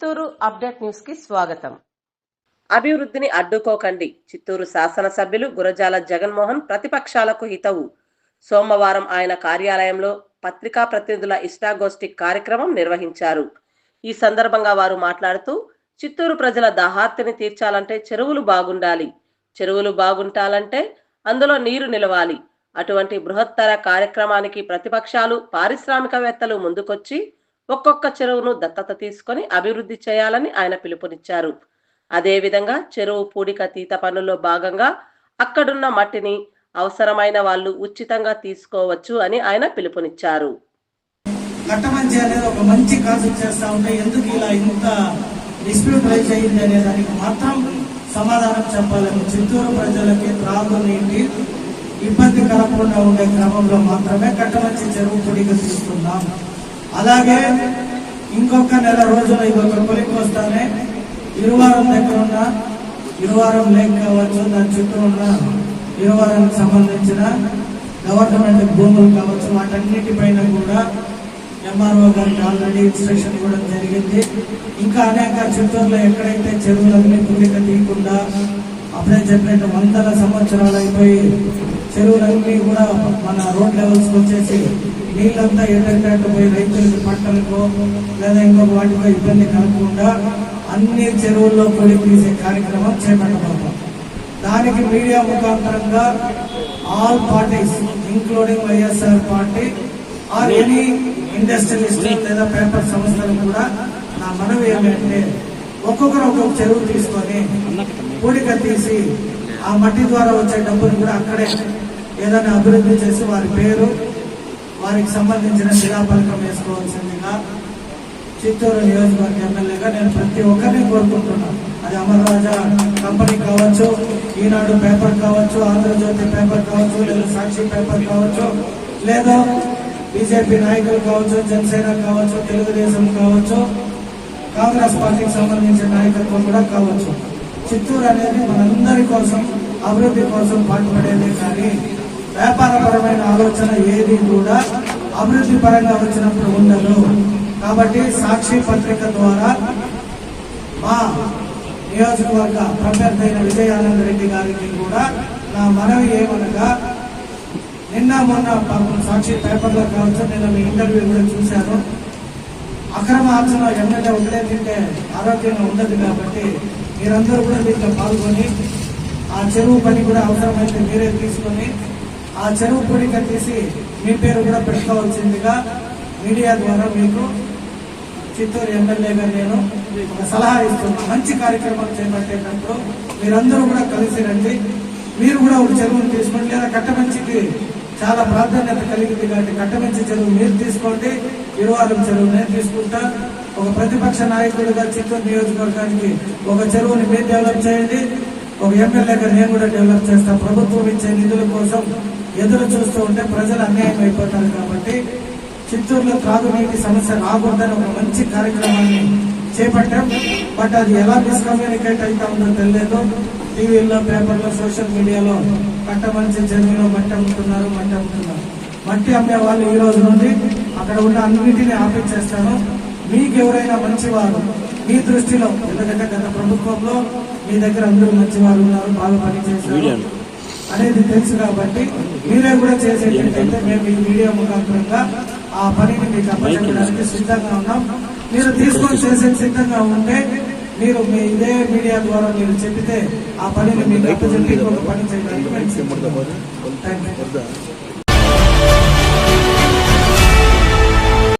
Chittoor update న్యూస్కి స్వాగతం. అభివృద్ధిని అడ్డుకోకండి. చిత్తూరు శాసనసభ్యులు గురజాల జగన్మోహన్ ప్రతిపక్షాలకు హితవు. సోమవారం ఆయన కార్యాలయంలో పత్రికా ప్రతినిధుల ఇష్టాగోష్ఠి కార్యక్రమం నిర్వహించారు. ఈ సందర్భంగా వారు మాట్లాడుతూ చిత్తూరు ప్రజల దాహార్తిని తీర్చాలంటే చెరువులు బాగుండాలి. చెరువులు బాగుంటాలంటే అందులో నీరు నిలవాలి. అటువంటి బృహత్తర కార్యక్రమానికి ప్రతిపక్షాలు పారిశ్రామికవేత్తలు ముందుకొచ్చి ఒక్కొక్క చెరువును దత్తత తీసుకొని అభివృద్ధి చేయాలని ఆయన పిలుపునిచ్చారు. అదేవిధంగా చెరువు పూడిక తీత పనుల్లో భాగంగా అక్కడున్న మట్టిని అవసరమైన వాళ్ళు ఉచితంగా తీసుకోవచ్చు అని ఆయన పిలుపునిచ్చారు. కట్టమంచి అనేది ఒక మంచి కాన్సెప్ట్ చేస్తా ఉంటే ఎందుకు ఇలా ఇంత డిస్ప్యూట్ రైజ్ అయ్యింది అనే దానికి మాత్రం సమాధానం చెప్పాలని చిత్తూరు ప్రజలకి త్రాగునీటి ఇబ్బంది కలగకుండా ఉండే క్రమంలో మాత్రమే కట్టమంచి చెరువు పొడిగా తీసుకున్నాం అలాగే ఇంకొక నెల రోజులు ఇదొక పొలికి వస్తానే ఇరువారం దగ్గర ఉన్న ఇరువారం లేక్ కావచ్చు దాని చుట్టూ ఉన్న ఇరువారానికి సంబంధించిన గవర్నమెంట్ భూములు కావచ్చు వాటన్నిటిపైన కూడా ఎంఆర్ఓ గారికి ఆల్రెడీ ఇన్స్ట్రక్షన్ ఇవ్వడం జరిగింది. ఇంకా అనేక చిత్తూరులో ఎక్కడైతే చెరువులన్నీ పూడిక తీయకుండా అప్పుడే చెప్పినట్టు వందల సంవత్సరాలు అయిపోయి చెరువులన్నీ కూడా మన రోడ్ లెవెల్స్కి వచ్చేసి నీళ్ళంతా ఎక్కడికట్టు పోయి రైతులకి పంటలకు లేదా ఇంకొక వాటికో ఇబ్బంది కలగకుండా అన్ని చెరువుల్లో పొడి తీసే కార్యక్రమం చేపట్టబోతాం దానికి media ముఖాంతరంగా all parties including YSR party or any industrialist లేదా పేపర్ సంస్థలు కూడా నా మనవి ఏమంటే ఒక్కొక్కరు ఒక్కొక్క చెరువు తీసుకొని పూడిక తీసి ఆ మట్టి ద్వారా వచ్చే డబ్బులు కూడా అక్కడే ఏదైనా అభివృద్ధి చేసి వారి పేరు వారికి సంబంధించిన శిలాఫలకం వేసుకోవాల్సిందిగా చిత్తూరు నియోజకవర్గ ఎమ్మెల్యేగా నేను ప్రతి ఒక్కరిని కోరుకుంటున్నాను. అది అమర్ రాజా కంపెనీ కావచ్చు ఈనాడు పేపర్ కావచ్చు ఆంధ్రజ్యోతి పేపర్ కావచ్చు లేదా సాక్షి పేపర్ కావచ్చు లేదా బీజేపీ నాయకులు కావచ్చు జనసేన కావచ్చు తెలుగుదేశం కావచ్చు కాంగ్రెస్ పార్టీకి సంబంధించిన నాయకత్వం కూడా కావచ్చు. చిత్తూరు అనేది మనందరి కోసం అభివృద్ధి కోసం పాటుపడేదే కానీ వ్యాపారపరమైన ఆలోచన ఏది కూడా అభివృద్ధి పరంగా వచ్చినప్పుడు ఉండదు. కాబట్టి సాక్షి పత్రిక ద్వారా మా నియోజకవర్గ ప్రత్యర్థి అయిన విజయానంద రెడ్డి గారికి కూడా నా మనవి ఏమనగా నిన్న మొన్న సాక్షి పేపర్లో కావచ్చు నేను మీ ఇంటర్వ్యూ కూడా చూశాను. అక్రమ ఆచరణ ఎమ్మెల్యే ఒకటే తింటే ఆరోగ్యంగా ఉండదు కాబట్టి మీరందరూ కూడా దీంట్లో పాల్గొని ఆ చెరువు పని కూడా అవసరమైతే మీరే తీసుకొని ఆ చెరువు పొడిక తీసి మీ పేరు కూడా పెట్టుకోవాల్సిందిగా మీడియా ద్వారా మీకు చిత్తూరు ఎమ్మెల్యేగా నేను ఒక సలహా ఇస్తున్నాను మంచి కార్యక్రమం చేపట్టేటప్పుడు మీరందరూ కూడా కలిసి రండి. మీరు కూడా ఒక చెరువును తీసుకోండి. లేదా కట్టమంచికి చాలా ప్రాధాన్యత కలిగింది కాబట్టి కట్టమంచి చెరువు మీరు తీసుకోండి. ఇరువారం చెరువు నేను తీసుకుంటా. ఒక ప్రతిపక్ష నాయకుడిగా చిత్తూరు నియోజకవర్గానికి ఒక చెరువుని మీరు డెవలప్ చేయండి. ఒక ఎమ్మెల్యేగా నేను కూడా డెవలప్ చేస్తా. ప్రభుత్వం ఇచ్చే నిధుల కోసం ఎదురు చూస్తూ ఉంటే ప్రజలు అన్యాయం అయిపోతారు కాబట్టి చిత్తూరులో త్రాగునీటి సమస్య రాకూడదని ఒక మంచి కార్యక్రమాన్ని చేపట్టాం. బట్ అది ఎలా మిస్కమ్యూనికేట్ అవుతా ఉందో తెలియదు. టీవీల్లో పేపర్లో సోషల్ మీడియాలో కట్ట మంచి చెరువులో మట్టి అమ్ముతున్నారు మట్టి అమ్మే వాళ్ళు ఈ రోజు నుండి అక్కడ ఉన్న అన్నింటినీ ఆపించేస్తాను. మీకు ఎవరైనా మంచివారు మీ దృష్టిలో ఎందుకంటే గత ప్రభుత్వంలో మీ దగ్గర అందరూ మంచివారు ఉన్నారు బాగా పని చేశారు అనేది తెలుసు కాబట్టి మీరే కూడా ఏంటంటే మేము ఈ మీడియా ముఖాంతరంగా ఆ పనిని మీకు అప్పచెప్పడానికి సిద్ధంగా ఉన్నాం. మీరు తీసుకొని చేసే సిద్ధంగా ఉంటే మీరు మీ ఇదే మీడియా ద్వారా మీరు చెబితే ఆ పనిని మీకు అప్పచెప్పి ఒక పని చేయడానికి. Thank you.